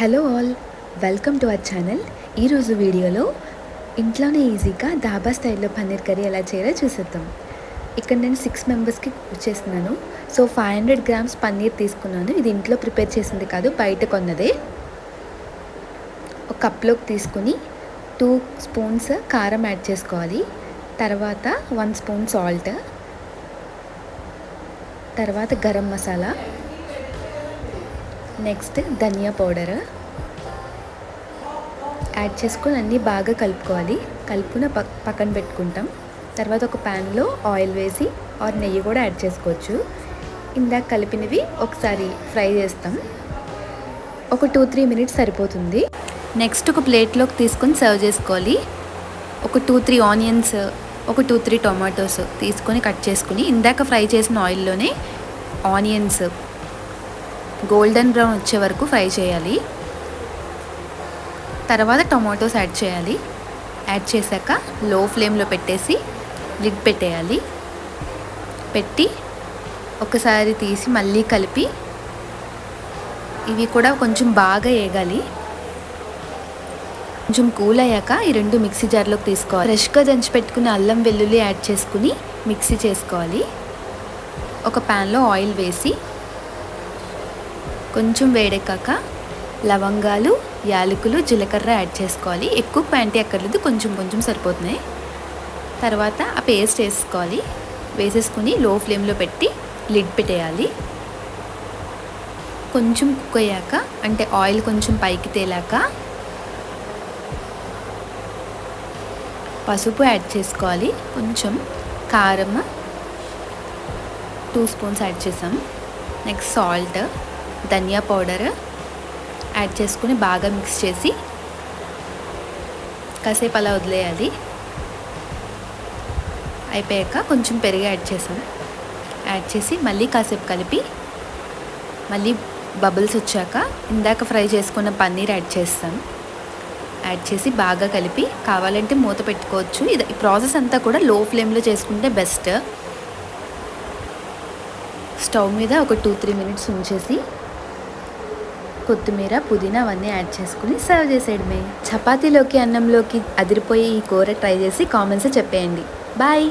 Hello all welcome to our channel ఈరోజు వీడియోలో ఇంట్లోనే ఈజీగా దాబా స్టైల్లో పన్నీర్ కర్రీ ఎలా చేయాలో చూసేద్దాం. ఇక్కడ నేను సిక్స్ మెంబర్స్కి కుక్ చేస్తున్నాను. So five hundred grams paneer తీసుకున్నాను. ఇది ఇంట్లో ప్రిపేర్ చేసింది కాదు బయట కొన్నదే. ఒక కప్లోకి తీసుకుని టూ స్పూన్స్ కారం యాడ్ చేసుకోవాలి. తర్వాత వన్ స్పూన్ సాల్ట్ తర్వాత గరం మసాలా. నెక్స్ట్ ధనియా పౌడర్. యాడ్ చేసుకొని అన్నీ బాగా కలుపుకోవాలి. కలుపుకున్న పక్ పక్కన పెట్టుకుంటాం. తర్వాత ఒక ప్యాన్లో ఆయిల్ వేసి ఆర్ నెయ్యి కూడా యాడ్ చేసుకోవచ్చు. ఇందాక కలిపినవి ఒకసారి ఫ్రై చేస్తాం. ఒక టూ త్రీ మినిట్స్ సరిపోతుంది. నెక్స్ట్ ఒక ప్లేట్లోకి తీసుకొని సర్వ్ చేసుకోవాలి. ఒక టూ త్రీ ఆనియన్స్ ఒక టూ త్రీ టొమాటోస్ తీసుకొని కట్ చేసుకుని ఇందాక ఫ్రై చేసిన ఆయిల్లోనే ఆనియన్స్ గోల్డెన్ బ్రౌన్ వచ్చే వరకు ఫ్రై చేయాలి. తర్వాత టొమాటోస్ యాడ్ చేయాలి. యాడ్ చేశాక లో ఫ్లేమ్లో పెట్టేసి లిడ్ పెట్టేయాలి. పెట్టి ఒకసారి తీసి మళ్ళీ కలిపి ఇవి కూడా కొంచెం బాగా వేగాలి కొంచెం కూల్ అయ్యాక ఈ రెండు మిక్సీ జార్లోకి తీసుకోవాలి. ఫ్రెష్గా దంచి పెట్టుకుని అల్లం వెల్లుల్లి యాడ్ చేసుకుని మిక్సీ చేసుకోవాలి. ఒక ప్యాన్లో ఆయిల్ వేసి కొంచెం వేడెక్కాక లవంగాలు యాలకులు జీలకర్ర యాడ్ చేసుకోవాలి. ఎక్కువ ప్యాంటీ అక్కర్లేదు కొంచెం కొంచెం సరిపోతున్నాయి తర్వాత ఆ పేస్ట్ వేసుకోవాలి. వేసేసుకుని లో ఫ్లేమ్లో పెట్టి లిడ్ పెట్టేయాలి. కొంచెం కుక్ అయ్యాక అంటే ఆయిల్ కొంచెం పైకి తేలాక పసుపు యాడ్ చేసుకోవాలి. కొంచెం కారం టూ స్పూన్స్ యాడ్ చేసాం. Next salt. ధనియా పౌడర్ యాడ్ చేసుకుని బాగా మిక్స్ చేసి కాసేపు అలా వదిలేయాలి. అయిపోయాక కొంచెం పెరుగు యాడ్ చేసాం యాడ్ చేసి మళ్ళీ కాసేపు కలిపి మళ్ళీ బబుల్స్ వచ్చాక ఇందాక ఫ్రై చేసుకున్న పన్నీర్ యాడ్ చేస్తాం యాడ్ చేసి బాగా కలిపి కావాలంటే మూత పెట్టుకోవచ్చు. ఇది ఈ ప్రాసెస్ అంతా కూడా లో ఫ్లేమ్లో చేసుకుంటే బెస్ట్. స్టవ్ మీద ఒక టూ త్రీ మినిట్స్ ఉంచేసి కొత్తిమీర పుదీనా అవన్నీ యాడ్ చేసుకుని సర్వ్ చేసేయడమే చపాతీలోకి అన్నంలోకి అదిరిపోయి ఈ కూర ట్రై చేసి కామెంట్స్ చెప్పేయండి. బాయ్!